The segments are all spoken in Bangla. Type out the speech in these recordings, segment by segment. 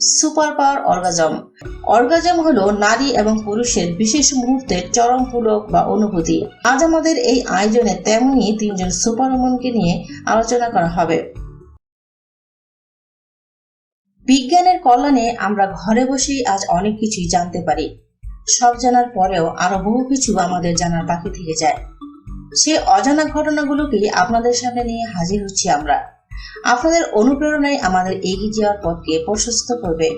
Super power orgasm. অর্গাজম হলো নারী এবং পুরুষের বিশেষ মুহূর্তের চরম পুলক বা অনুভূতি। আজ আমাদের এই আয়োজনে তেমনি তিনজন সুপার ওমনকে নিয়ে আলোচনা করা হবে। বিজ্ঞানের কল্যাণে আমরা ঘরে বসেই আজ অনেক কিছুই জানতে পারি। সব জানার পরেও আরও বহু কিছু আমাদের জানার বাকি থেকে যায়। সে অজানা ঘটনাগুলোকে আপনাদের সামনে নিয়ে হাজির হচ্ছি আমরা। আপনাদের অনুপ্রেরণায় আমাদের এগিয়ে যাওয়ার পথকে প্রশস্ত করবে।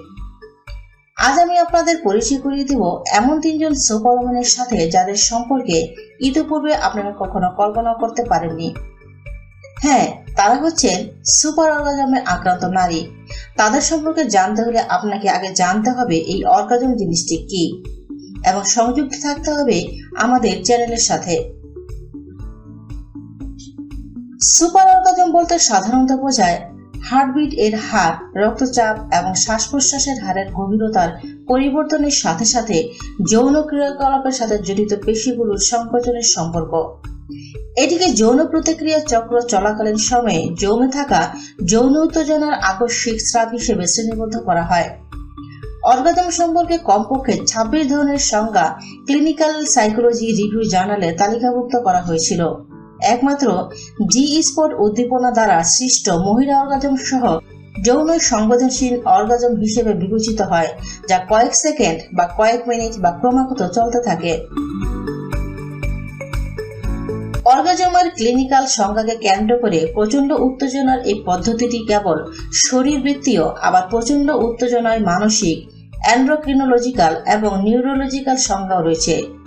আজ আমি আপনাদের পরিচয় করিয়ে দেব এমন তিনজন সুপারম্যানের সাথে যাদের সম্পর্কে ইতিপূর্বে আপনারা কখনো কল্পনা করতে পারেননি। হ্যাঁ তারা হচ্ছেন সুপার অর্গাজমে আক্রান্ত নারী। তাদের সম্পর্কে জানতে হলে আপনাকে আগে জানতে হবে এই অর্গাজম জিনিসটি কি। এবং সংযুক্ত থাকতে হবে আমাদের চ্যানেলের সাথে। সুপার অর্গাজম বলতে সাধারণত বোঝায় হার্টবিট এর হার, রক্তচাপ এবং শ্বাস প্রশ্বাসের হারের গভীরতার পরিবর্তনের সাথে সাথে যৌন ক্রিয়াকলাপের সাথে জড়িত পেশিগুলোর সংকোচনের সম্পর্ক। এটিকে যৌন প্রতিক্রিয়া চক্র চলাকালীন সময়ে যৌনে থাকা যৌন উত্তেজনার আকস্মিক স্রাব হিসেবে শ্রেণীবদ্ধ করা হয়। অর্গাজম সম্পর্কে কমপক্ষে ছাব্বিশ ধরনের সংজ্ঞা ক্লিনিক্যাল সাইকোলজি রিভিউ জার্নালে তালিকাভুক্ত করা হয়েছিল। একমাত্র জি স্পট উদ্দীপনা দ্বারা সৃষ্ট মহিলা অর্গাজম সহ যৌন সংবেদনশীল অর্গাজম হিসেবে বিবেচিত হয়, যা কয়েক সেকেন্ড বা কয়েক মিনিট বা ক্রমাগত চলতে থাকে। অর্গাজমের ক্লিনিক্যাল সংজ্ঞাকে কেন্দ্র করে প্রচণ্ড উত্তেজনার এই পদ্ধতিটি কেবল শরীরবৃত্তীয়, আবার প্রচণ্ড উত্তেজনায় মানসিক, অ্যান্ড্রোক্রিনোলজিক্যাল এবং নিউরোলজিক্যাল সংজ্ঞাও রয়েছে।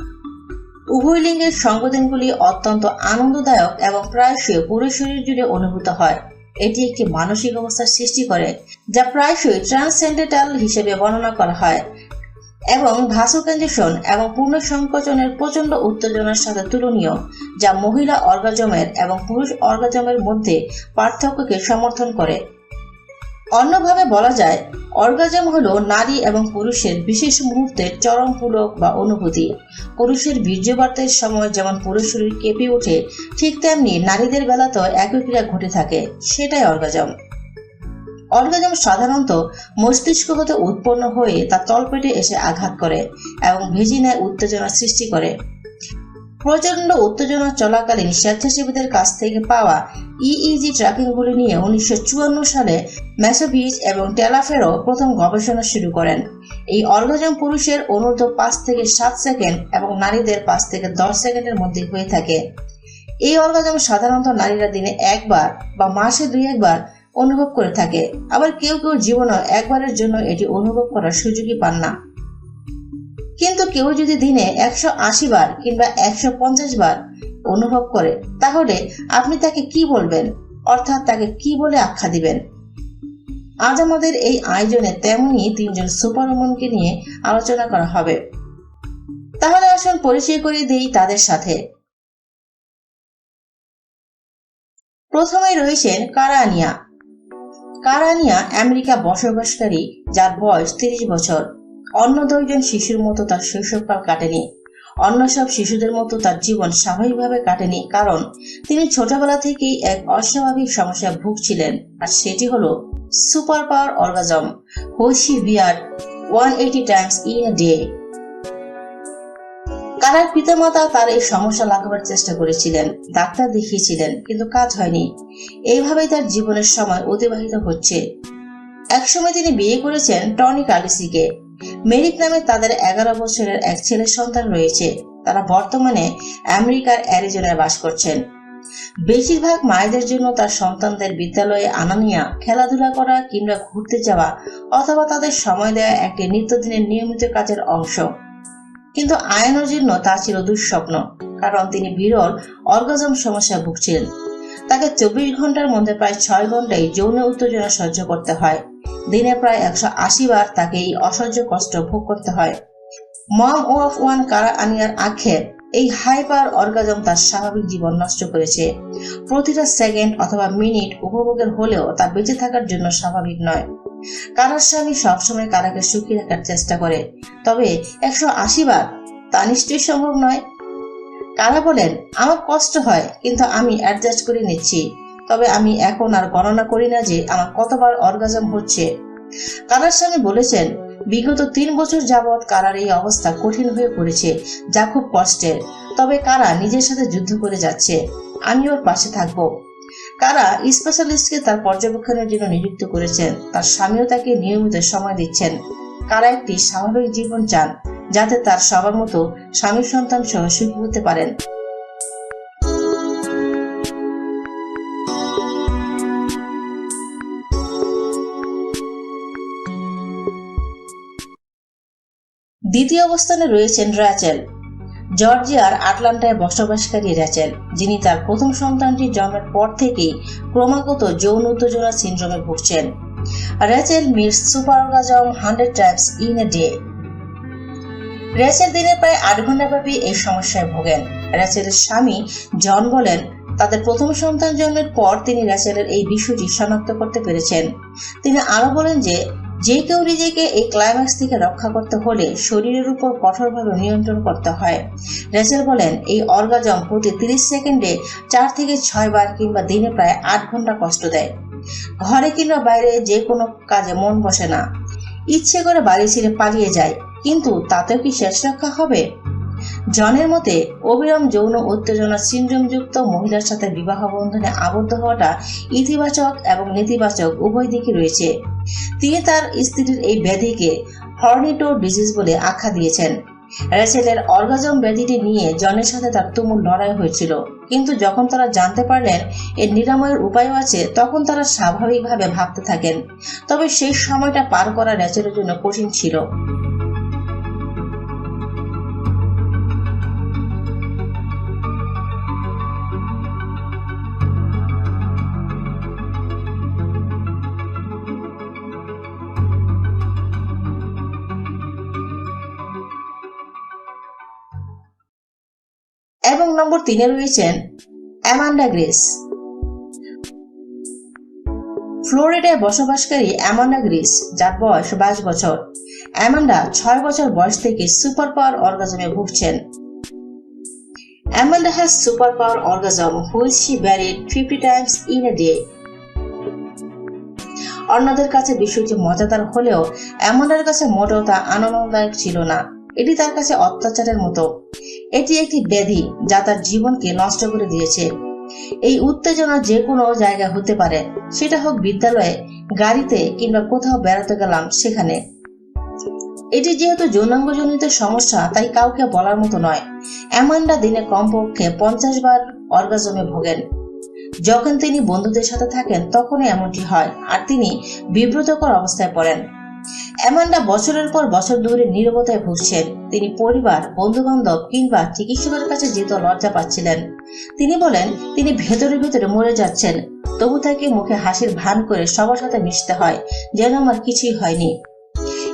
উভয় লিঙ্গের সংবেদনগুলি অত্যন্ত আনন্দদায়ক এবং প্রায়শই পুরো শরীর জুড়ে অনুভূত হয়। এটি একটি মানসিক অবস্থার সৃষ্টি করে, যা প্রায়শই ট্রান্সসেন্ডেন্টাল হিসেবে বর্ণনা করা হয় এবং ভাসোকেন্দ্রেশন এবং পূর্ণ সংকোচনের প্রচণ্ড উত্তেজনার সাথে তুলনীয়, যা মহিলা অর্গাজমের এবং পুরুষ অর্গাজমের মধ্যে পার্থক্যকে সমর্থন করে। অন্যভাবে বলা যায়, অর্গাজম হলো নারী এবং পুরুষের বিশেষ মুহূর্তের চরম পুলক বা অনুভূতি। পুরুষের বীর্যবার্তের সময় যেমন পুরুষ শরীর কেঁপে ওঠে, ঠিক তেমনি নারীদের বেলাতেও একই ক্রিয়া ঘটে থাকে, সেটাই অর্গাজম। অর্গাজম সাধারণত মস্তিষ্ক হতে উৎপন্ন হয়ে তা তলপেটে এসে আঘাত করে এবং ভেজিনায় উত্তেজনা সৃষ্টি করে। প্রচণ্ড উত্তেজনা চলাকালীন স্বেচ্ছাসেবীদের কাছ থেকে পাওয়া ইইজি ট্র্যাকিংগুলি নিয়ে উনিশশো চুয়ান্ন সালে ম্যাসোভিচ এবং টেলাফেরো প্রথম গবেষণা শুরু করেন। এই অর্গাজম পুরুষের অনূর্ধ্ব পাঁচ থেকে সাত সেকেন্ড এবং নারীদের পাঁচ থেকে দশ সেকেন্ডের মধ্যে হয়ে থাকে। এই অর্গাজম সাধারণত নারীরা দিনে একবার বা মাসে দুই একবার অনুভব করে থাকে। আবার কেউ কেউ জীবনে একবারের জন্য এটি অনুভব করার সুযোগই পান না। কিন্তু কেউ যদি দিনে একশো আশি বার কিংবা একশো পঞ্চাশ বার অনুভব করে, তাহলে আপনি তাকে কি বলবেন? অর্থাৎ তাকে কি বলে আখ্যা দিবেন? আজ আমাদের এই আয়োজনে তেমনি তিনজন সুপারমনকে নিয়ে আলোচনা করা হবে। তাহলে আসুন পরিচয় করিয়ে দিই তাদের সাথে। প্রথমেই রয়েছেন কারানিয়া। কারানিয়া আমেরিকা বসবাসকারী, যার বয়স তিরিশ বছর। অন্য দুইজন শিশুর মতো তার শৈশবকাল কাটেনি। অন্য সব শিশুদের মতো তার জীবন স্বাভাবিকভাবে কাটেনি, কারণ তিনি ছোটবেলা থেকেই এক অস্বাভাবিক সমস্যায় ভুগছিলেন, আর সেটি হলো সুপার পাওয়ার অর্গাজম হৈসি বিয়ার one eighty times in a day. কারার পিতামাতা তার এই সমস্যা লাগাবার চেষ্টা করেছিলেন, ডাক্তার দেখিয়েছিলেন, কিন্তু কাজ হয়নি। এইভাবেই তার জীবনের সময় অতিবাহিত হচ্ছে। একসময় তিনি বিয়ে করেছেন টনি কালিসিকে। মেরিক নামে তাদের এগারো বছরের এক ছেলে সন্তান রয়েছে। তারা বর্তমানে আমেরিকার অ্যারিজোনায় বাস করছেন। বেশিরভাগ মায়েদের জন্য তার সন্তানদের বিদ্যালয়ে আনা নেওয়া, খেলাধুলা করা কিংবা ঘুরতে যাওয়া অথবা তাদের সময় দেওয়া একটি নিত্যদিনের নিয়মিত কাজের অংশ। কিন্তু আয়নের জন্য তা ছিল দুঃস্বপ্ন, কারণ তিনি বিরল অর্গাজম সমস্যায় ভুগছিলেন। তাকে চব্বিশ ঘণ্টার মধ্যে প্রায় ছয় ঘন্টায় যৌন উত্তেজনা সহ্য করতে হয়। দিনে প্রায় একশো আশি বার তাকে এই অসহ্য কষ্ট ভোগ করতে হয়। মম অফ ওয়ান কারা আনিয়ার আক্ষেপ এই হাইপার অর্গাজম তার স্বাভাবিক জীবন নষ্ট করেছে। প্রতিটা সেকেন্ড অথবা মিনিট উপভোগের হলেও তা বেঁচে থাকার জন্য স্বাভাবিক নয়। কারার স্বামী সবসময় কারাকে সুখী রাখার চেষ্টা করে। তবে একশো আশি বার তা নিশ্চয়ই সম্ভব নয়। কারা বলেন, আমার কষ্ট হয়, কিন্তু আমি অ্যাডজাস্ট করে নিচ্ছি। তবে আমি এখন আর গণনা করি না যে আমার কতবার অর্গাজম হচ্ছে। কারার স্বামী বলেছেন, বিগত তিন বছর যাবৎ কারার এই অবস্থা কঠিন হয়ে পড়েছে, যা খুব কষ্টের। তবে কারা নিজের সাথে যুদ্ধ করে যাচ্ছে। আমি ওর পাশে থাকব। কারা স্পেশালিস্টকে তার পর্যবেক্ষণের জন্য নিযুক্ত করেছেন। তার স্বামীও তাকে নিয়মিত সময় দিচ্ছেন। কারা একটি স্বাভাবিক জীবন চান, যাতে তার সবার মতো স্বামী সন্তান সহ সুখী হতে পারেন। দ্বিতীয় অবস্থানে রয়েছেন র্যাচেল। জর্জিয়ার আটলান্টায় বসবাসকারী র্যাচেল, যিনি তার প্রথম সন্তানটি জন্মের পর থেকেই ক্রমাগত যৌন উত্তেজনা সিন্ড্রোমে ভুগছেন। Rachel meets supergasm hundred times in a day. Rachel দিনে প্রায় আট ঘণ্টা ব্যাপী এই সমস্যায় ভোগেন। র্যাচেলের স্বামী জন বলেন, তাদের প্রথম সন্তান জন্মের পর তিনি র্যাচেলের এই বিষয়টি শনাক্ত করতে পেরেছেন। তিনি আরও বলেন যে যে কেউ নিজেকে এই ক্লাইম্যাক্স থেকে রক্ষা করতে হলে শরীরের উপর কঠোরভাবে নিয়ন্ত্রণ করতে হয়। রেসেল বলেন, এই অর্গাজম প্রতি তিরিশ সেকেন্ডে চার থেকে ছয় বার কিংবা দিনে প্রায় আট ঘণ্টা কষ্ট দেয়। ঘরে কিংবা বাইরে যে কোনো কাজে মন বসে না। ইচ্ছে করে বাড়ি ছেড়ে পালিয়ে যায়, কিন্তু তাতেও কি শেষ রক্ষা হবে? জনের মতে, অবিরাম যৌন উত্তেজনা সিন্ড্রোমযুক্ত মহিলার সাথে বিবাহ বন্ধনে আবদ্ধ হওয়াটা ইতিবাচক এবং নেতিবাচক উভয় দিকই রয়েছে। তিনি তার স্ত্রীর এই ব্যাধিকে হর্নিটো ডিজিজ বলে আখ্যা দিয়েছেন। রেচেলের অর্গাজম ব্যাধিটি নিয়ে জনের সাথে তার তুমুল লড়াই হয়েছিল। কিন্তু যখন তারা জানতে পারলেন এর নিরাময়ের উপায়ও আছে, তখন তারা স্বাভাবিকভাবে ভাবতে থাকেন। তবে সেই সময়টা পার করা রেচেলের জন্য কঠিন ছিল। নম্বর তিনে রয়েছেন অ্যামান্ডা গ্রেস। ফ্লোরিডায় বসবাসকারী অ্যামান্ডা গ্রিস, যার বয়স বাইশ বছর। অ্যামান্ডা ছয় বছর বয়স থেকে সুপার পাওয়ার অর্গাজমে ভুগছেন। Amanda has super power orgasm which she buried fifty times in a day. অন্যদের কাছে বিষয়টি মজাদার হলেও অ্যামান্ডার কাছে মোটেও তা আনন্দদায়ক ছিল না। এটি তার কাছে অত্যাচারের মতো। এটি একটি ব্যাধি যা তার জীবনকে নষ্ট করে দিয়েছে। এই উত্তেজনা যে কোনো জায়গায় হতে পারে, সেটা হোক বিদ্যালয়ে, গাড়িতে কিংবা কোথাও বেড়াতে গেলাম সেখানে। এটি যেহেতু যৌনাঙ্গজনিত সমস্যা, তাই কাউকে বলার মতো নয়। অ্যামান্ডা দিনে কমপক্ষে পঞ্চাশ বার অর্গাজমে ভোগেন। যখন তিনি বন্ধুদের সাথে থাকেন, তখনই এমনটি হয়, আর তিনি বিব্রতকর অবস্থায় পড়েন। অ্যামান্ডা বছরের পর বছর ধরে নীরবতায় ভুগছেন। তিনি পরিবার বন্ধু বান্ধব কিংবা চিকিৎসকের কাছে যেতে লজ্জা পাচ্ছিলেন। তিনি বলেন, তিনি ভেতরে ভেতরে মরে যাচ্ছেন। তবু তাকে মুখে হাসির ভান করে সবার সাথে মিশতে হয়, যেন আমার কিছুই হয়নি।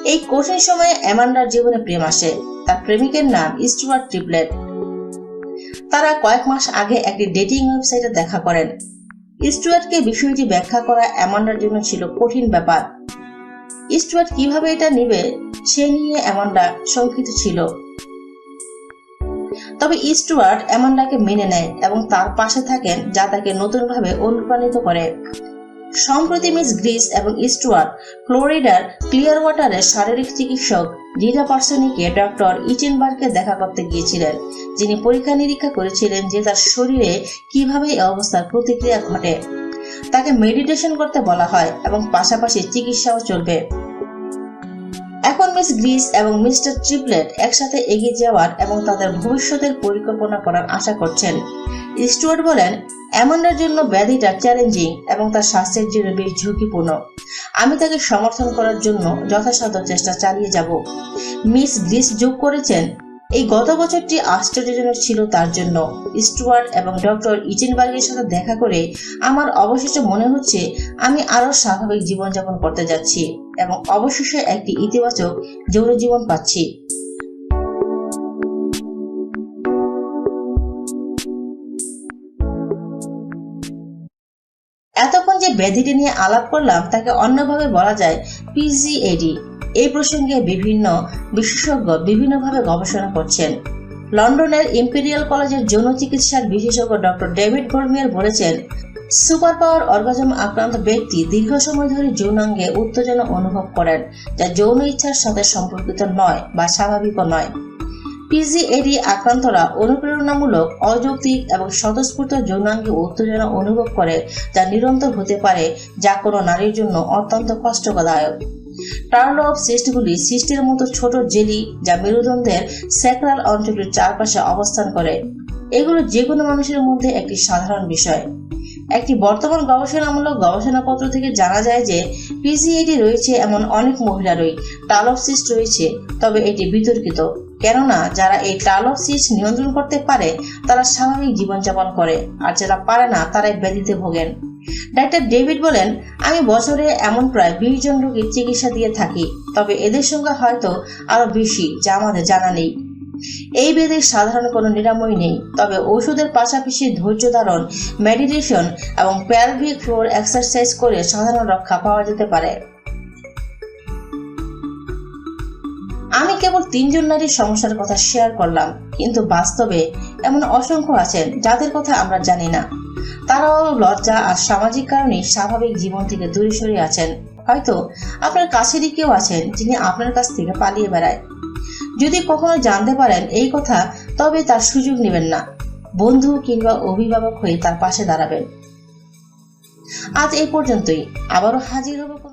এই কঠিন সময়ে অ্যামান্ডার জীবনে প্রেম আসে। তার প্রেমিকের নাম স্টুয়ার্ট ট্রিপলেট। তারা কয়েক মাস আগে একটি ডেটিং ওয়েবসাইটে দেখা করেন। স্টুয়ার্টকে বিষয়টি ব্যাখ্যা করা অ্যামান্ডার জন্য ছিল কঠিন ব্যাপার। স্টুয়ার্ট কীভাবে এটা নিবে, সে নিয়ে অ্যামান্ডা শঙ্কিত ছিল। তবে স্টুয়ার্ট অ্যামান্ডাকে মেনে নেয় এবং তার পাশে থাকেন যা তাকে নতুনভাবে অনুপ্রাণিত করে। সম্প্রতি মিস গ্রিস এবং স্টুয়ার্ট ফ্লোরিডার ক্লিয়ার ওয়াটারের শারীরিক চিকিৎসক রিরা পার্সনিকে ডক্টর ইচেনবার্গকে দেখা করতে গিয়েছিলেন, যিনি পরীক্ষা নিরীক্ষা করেছিলেন যে তার শরীরে কীভাবে এই অবস্থার প্রতিক্রিয়া ঘটে। তাকে মেডিটেশন করতে বলা হয় এবং পাশাপাশি চিকিৎসাও চলবে। এখন মিস গ্রিস এবং মিস্টার ট্রিপলেট একসাথে এগিয়ে যাওয়ার এবং তাদের ভবিষ্যতের পরিকল্পনা করার আশা করছেন। স্টুয়ার্ট বলেন অ্যামান্ডার জন্য ব্যাধিটা চ্যালেঞ্জিং এবং তার স্বাস্থ্যের জন্য বেশ ঝুঁকিপূর্ণ। আমি তাকে সমর্থন করার জন্য যথাসাধ্য চেষ্টা চালিয়ে যাব। মিস গ্রিস যোগ করেছেন এই গত বছরটি আশ্চর্যজনক ছিল তার জন্য। স্টুয়ার্ট এবং ডক্টর ইচেনবার্গের সাথে দেখা করে আমার অবশেষে মনে হচ্ছে আমি আরও স্বাভাবিক জীবনযাপন করতে যাচ্ছি এবং অবশেষে একটি ইতিবাচক যৌন জীবন পাচ্ছি। এতক্ষণ যে ব্যাধিটি নিয়ে আলাপ করলাম তাকে অন্যভাবে বলা যায় পিজিএডি এই প্রসঙ্গে বিভিন্ন বিশেষজ্ঞ বিভিন্নভাবে গবেষণা করছেন। লন্ডনের ইম্পেরিয়াল কলেজের যৌন চিকিৎসার বিশেষজ্ঞ ডক্টর ডেভিড গর্মিয়ার বলেছেন সুপার পাওয়ার অর্গাজম আক্রান্ত ব্যক্তি দীর্ঘ সময় ধরে যৌনাঙ্গে উত্তেজনা অনুভব করেন, যা যৌন ইচ্ছার সাথে সম্পর্কিত নয় বা স্বাভাবিকও নয়। পিজিএডি আক্রান্তরা অনুপ্রেরণামূলক, অযৌক্তিক এবং স্বতঃস্ফূর্ত যৌনাঙ্গী উত্তেজনা অনুভব করে, যা নিরন্তর হতে পারে যা কোনো নারীর জন্য অত্যন্ত কষ্টদায়ক। টার্ল অফ সিস্টগুলি সিস্টের মতো ছোট জেলি যা মেরুদণ্ডের স্যাক্রাল অঞ্চলের চারপাশে অবস্থান করে। এগুলো যে কোনো মানুষের মধ্যে একটি সাধারণ বিষয়। একটি বর্তমান গবেষণামূলক গবেষণাপত্র থেকে জানা যায় যে পিজিএডি রয়েছে এমন অনেক মহিলারই টালফসিস্ট রয়েছে, তবে এটি বিতর্কিত। কেননা যারা এই টালফসিস্ট নিয়ন্ত্রণ করতে পারে, তারা স্বাভাবিক জীবনযাপন করে, আর যারা পারে না, তারাই ব্যাধিতে ভোগেন। ডাক্তার ডেভিড বলেন, আমি বছরে এমন প্রায় বিশ জন রোগীর চিকিৎসা দিয়ে থাকি, তবে এদের সংখ্যা হয়তো আরও বেশি, যা আমাদের জানা নেই। এই বেদের সাধারণ কোনো নিরাময় নেই, তবে ওষুধের পাশাপাশি ধৈর্য ধারণ, মেডিটেশন এবং প্যালভিক ফ্লোর এক্সারসাইজ করে সাধারণ রক্ষা পাওয়া যেতে পারে। আমি কেবল তিনজন নারীর সমস্যার কথা শেয়ার করলাম, কিন্তু বাস্তবে এমন অসংখ্য আছেন যাদের কথা আমরা জানি না। তারাও লজ্জা আর সামাজিক কারণে স্বাভাবিক জীবন থেকে দূরে সরে আছেন। হয়তো আপনার কাছেরই কেউ আছেন যিনি আপনার কাছ থেকে পালিয়ে বেড়ায়। যদি কখনো জানতে পারেন এই কথা, তবে তার সুযোগ নেবেন না। বন্ধু কিংবা অভিভাবক হয়ে তার পাশে দাঁড়াবেন। আজ এই পর্যন্তই। আবারও হাজির হব